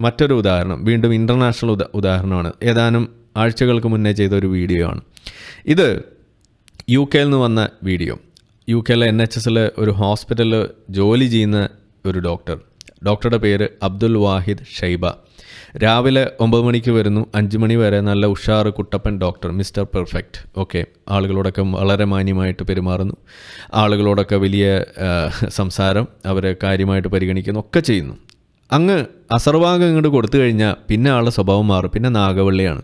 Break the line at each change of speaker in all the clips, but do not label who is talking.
മറ്റൊരു ഉദാഹരണം വീണ്ടും ഇന്റർനാഷണൽ ഉദാ ഉദാഹരണമാണ്. ഏതാനും ആഴ്ചകൾക്ക് മുന്നേ ചെയ്ത ഒരു വീഡിയോ ആണ്. ഇത് യു കെയിൽ നിന്ന് വന്ന വീഡിയോ യു കെയിലെ എൻ എച്ച് എസിലെ ഒരു ഹോസ്പിറ്റലിൽ ജോലി ചെയ്യുന്ന ഒരു ഡോക്ടർ ഡോക്ടറുടെ പേര് അബ്ദുൽ വാഹിദ് ഷൈബ രാവിലെ ഒമ്പത് മണിക്ക് വരുന്നു അഞ്ച് മണി വരെ നല്ല ഉഷാർ Kuttappan doctor mister perfect okay ആളുകളോടൊക്കെ വളരെ മാന്യമായിട്ട് പെരുമാറുന്നു. ആളുകളോടൊക്കെ വലിയ സംസാരം അവരെ കാര്യമായിട്ട് പരിഗണിക്കുന്നു ഒക്കെ ചെയ്യുന്നു. അങ്ങ് അസർവാഗം ഇങ്ങോട്ട് കൊടുത്തു കഴിഞ്ഞാൽ പിന്നെ ആളുടെ സ്വഭാവം മാറും. പിന്നെ നാഗവള്ളിയാണ്.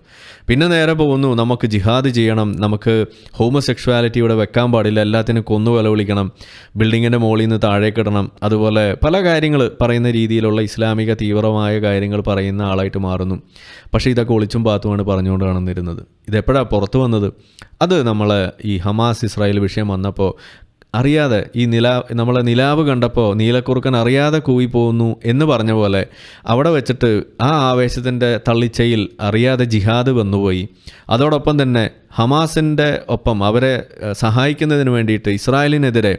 പിന്നെ നേരെ പോകുന്നു നമുക്ക് ജിഹാദ് ചെയ്യണം നമുക്ക് ഹോമോസെക്ഷുവാലിറ്റി ഇവിടെ വെക്കാൻ പാടില്ല എല്ലാത്തിനും കൊന്നു വില വിളിക്കണം ബിൽഡിങ്ങിന്റെ മുകളിൽ നിന്ന് താഴേക്കിടണം അതുപോലെ പല കാര്യങ്ങൾ പറയുന്ന രീതിയിലുള്ള ഇസ്ലാമിക തീവ്രമായ കാര്യങ്ങൾ പറയുന്ന ആളായിട്ട് മാറുന്നു. പക്ഷേ ഇതൊക്കെ ഒളിച്ചും പാത്തുമാണ് പറഞ്ഞുകൊണ്ട് കാണുന്നിരുന്നത് ഇതെപ്പോഴാണ് പുറത്തു വന്നത്? അത് നമ്മളെ ഈ ഹമാസ് ഇസ്രായേൽ വിഷയം വന്നപ്പോൾ അറിയാതെ ഈ നിലാ നമ്മളെ നിലാവ് കണ്ടപ്പോൾ നീലക്കുറുക്കൻ അറിയാതെ കൂവിപ്പോകുന്നു എന്ന് പറഞ്ഞ പോലെ അവിടെ വെച്ചിട്ട് ആ ആവേശത്തിന്റെ തള്ളിച്ചയിൽ അറിയാതെ ജിഹാദ് വന്നുപോയി. അതോടൊപ്പം തന്നെ ഹമാസിന്റെ ഒപ്പം അവരെ സഹായിക്കുന്നതിന് വേണ്ടിയിട്ട് ഇസ്രായേലിനെതിരെ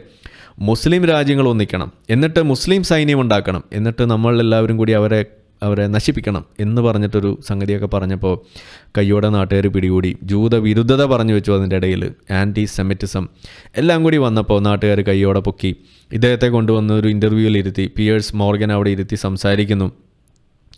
മുസ്ലിം രാജ്യങ്ങൾ ഒന്നിക്കണം. എന്നിട്ട് മുസ്ലിം സൈന്യം ഉണ്ടാക്കണം. എന്നിട്ട് നമ്മളെല്ലാവരും കൂടി അവരെ അവരെ നശിപ്പിക്കണം എന്ന് പറഞ്ഞിട്ടൊരു സംഗതിയൊക്കെ പറഞ്ഞപ്പോൾ കയ്യോടെ നാട്ടുകാർ പിടികൂടി. ജൂത വിരുദ്ധത പറഞ്ഞു വെച്ചു അതിന്റെ ഇടയിൽ ആന്റി സെമിറ്റിസം എല്ലാം കൂടി വന്നപ്പോൾ നാട്ടുകാർ കയ്യോടെ പൊക്കി. ഇദ്ദേഹത്തെ കൊണ്ടുവന്ന് ഒരു ഇന്റർവ്യൂവിൽ ഇരുത്തി. പിയേഴ്സ് മോർഗൻ അവിടെ ഇരുത്തി സംസാരിക്കുന്നു.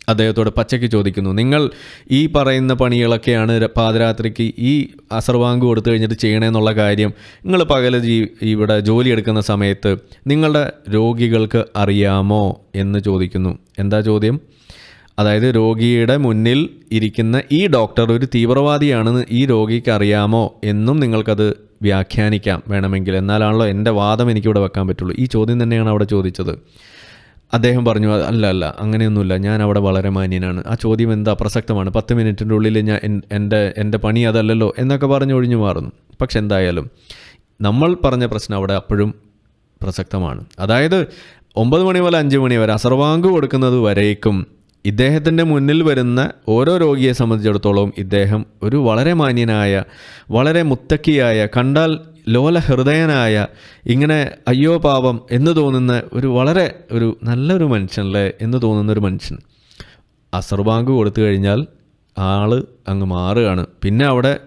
അദ്ദേഹത്തോട് പച്ചയ്ക്ക് ചോദിക്കുന്നു നിങ്ങൾ ഈ പറയുന്ന പണികളൊക്കെയാണ് പാതിരാത്രിക്ക് ഈ അസർവാങ്ക് കൊടുത്തു കഴിഞ്ഞിട്ട് ചെയ്യണമെന്നുള്ള കാര്യം നിങ്ങൾ പകൽ ജീ ഇവിടെ ജോലി എടുക്കുന്ന സമയത്ത് നിങ്ങളുടെ രോഗികൾക്ക് അറിയാമോ? എന്ന് ചോദിക്കുന്നു. എന്താ ചോദ്യം? അതായത് രോഗിയുടെ മുന്നിൽ ഇരിക്കുന്ന ഈ ഡോക്ടർ ഒരു തീവ്രവാദിയാണെന്ന് ഈ രോഗിക്ക് അറിയാമോ എന്നും നിങ്ങൾക്കത് വ്യാഖ്യാനിക്കാം വേണമെങ്കിൽ. എന്നാലാണല്ലോ എന്റെ വാദം എനിക്കിവിടെ വെക്കാൻ പറ്റുള്ളൂ. ഈ ചോദ്യം തന്നെയാണ് അവിടെ ചോദിച്ചത്. അദ്ദേഹം പറഞ്ഞു അല്ല അല്ല അങ്ങനെയൊന്നുമില്ല. ഞാൻ അവിടെ വളരെ മാന്യനാണ്. ആ ചോദ്യം എന്താ? പ്രസക്തമാണ്. പത്ത് മിനിറ്റിന്റെ ഉള്ളിൽ ഞാൻ എന്റെ എന്റെ പണി അതല്ലല്ലോ? എന്നൊക്കെ പറഞ്ഞ് ഒഴിഞ്ഞു മാറുന്നു. പക്ഷെ എന്തായാലും നമ്മൾ പറഞ്ഞ പ്രശ്നം അവിടെ അപ്പോഴും പ്രസക്തമാണ്. അതായത് ഒമ്പത് മണി മുതൽ അഞ്ച് മണി വരെ അസർവാങ്ക് കൊടുക്കുന്നത് വരേക്കും ഇദ്ദേഹത്തിന്റെ മുന്നിൽ വരുന്ന ഓരോ രോഗിയെ സംബന്ധിച്ചിടത്തോളം ഇദ്ദേഹം ഒരു വളരെ മാന്യനായ വളരെ മുത്തക്കിയായ കണ്ടാൽ ലോല ഹൃദയനായ ഇങ്ങനെ അയ്യോ പാപം എന്ന് തോന്നുന്ന ഒരു വളരെ ഒരു നല്ലൊരു മനുഷ്യനല്ലേ എന്ന് തോന്നുന്ന ഒരു മനുഷ്യൻ. അസർബാങ്ക് കൊടുത്തു കഴിഞ്ഞാൽ ആൾ അങ്ങ് മാറുകയാണ്. പിന്നെ അവിടെ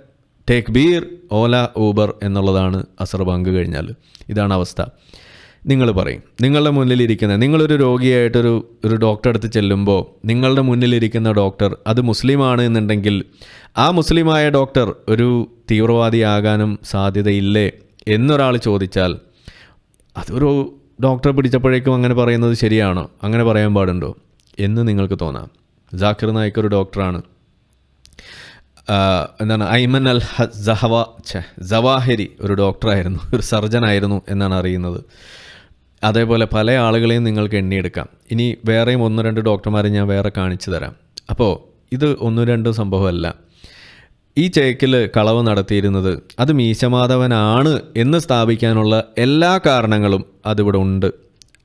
ടേക്ക് ബീർ ഓല ഊബർ എന്നുള്ളതാണ് അസർബാങ്ക് കഴിഞ്ഞാൽ. ഇതാണ് അവസ്ഥ. നിങ്ങൾ പറയും. നിങ്ങളുടെ മുന്നിലിരിക്കുന്ന നിങ്ങളൊരു രോഗിയായിട്ടൊരു ഒരു ഡോക്ടറെ അടുത്ത് ചെല്ലുമ്പോൾ നിങ്ങളുടെ മുന്നിലിരിക്കുന്ന ഡോക്ടർ അത് മുസ്ലിമാണ് എന്നുണ്ടെങ്കിൽ ആ മുസ്ലിമായ ഡോക്ടർ ഒരു തീവ്രവാദിയാകാനും സാധ്യതയില്ലേ എന്നൊരാൾ ചോദിച്ചാൽ അതൊരു ഡോക്ടറെ പിടിച്ചപ്പോഴേക്കും അങ്ങനെ പറയുന്നത് ശരിയാണോ? അങ്ങനെ പറയാൻ പാടുണ്ടോ? എന്ന് നിങ്ങൾക്ക് തോന്നാം. ജാക്കിർ നായിക് ഒരു ഡോക്ടറാണ് എന്താണ് ഐമൻ അൽ ഹ- സഹവ ഛെ, ഒരു ഡോക്ടറായിരുന്നു ഒരു സർജനായിരുന്നു എന്നാണ് അറിയുന്നത്. അതേപോലെ പല ആളുകളെയും നിങ്ങൾക്ക് എണ്ണിയെടുക്കാം. ഇനി വേറെയും ഒന്ന് രണ്ട് ഡോക്ടർമാരെ ഞാൻ വേറെ കാണിച്ചു തരാം. അപ്പോൾ ഇത് ഒന്നും രണ്ടും സംഭവമല്ല. ഈ ചേക്കിൽ കളവ് നടത്തിയിരുന്നത് അത് മീശമാധവനാണ് എന്ന് സ്ഥാപിക്കാനുള്ള എല്ലാ കാരണങ്ങളും അതിവിടെ ഉണ്ട്.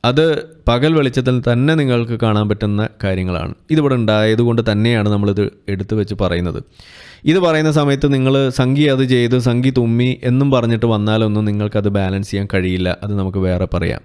അത് പകൽ വെളിച്ചത്തിൽ തന്നെ നിങ്ങൾക്ക് കാണാൻ പറ്റുന്ന കാര്യങ്ങളാണ്. ഇതിവിടെ ഉണ്ടായതുകൊണ്ട് തന്നെയാണ് നമ്മളിത് എടുത്തു വെച്ച് പറയുന്നത്. ഇത് പറയുന്ന സമയത്ത് നിങ്ങൾ സംഖ്യ അത് ചെയ്ത് സംഖ്യ തുമ്മി എന്നും പറഞ്ഞിട്ട് വന്നാലൊന്നും നിങ്ങൾക്കത് ബാലൻസ് ചെയ്യാൻ കഴിയില്ല. അത് നമുക്ക് വേറെ പറയാം.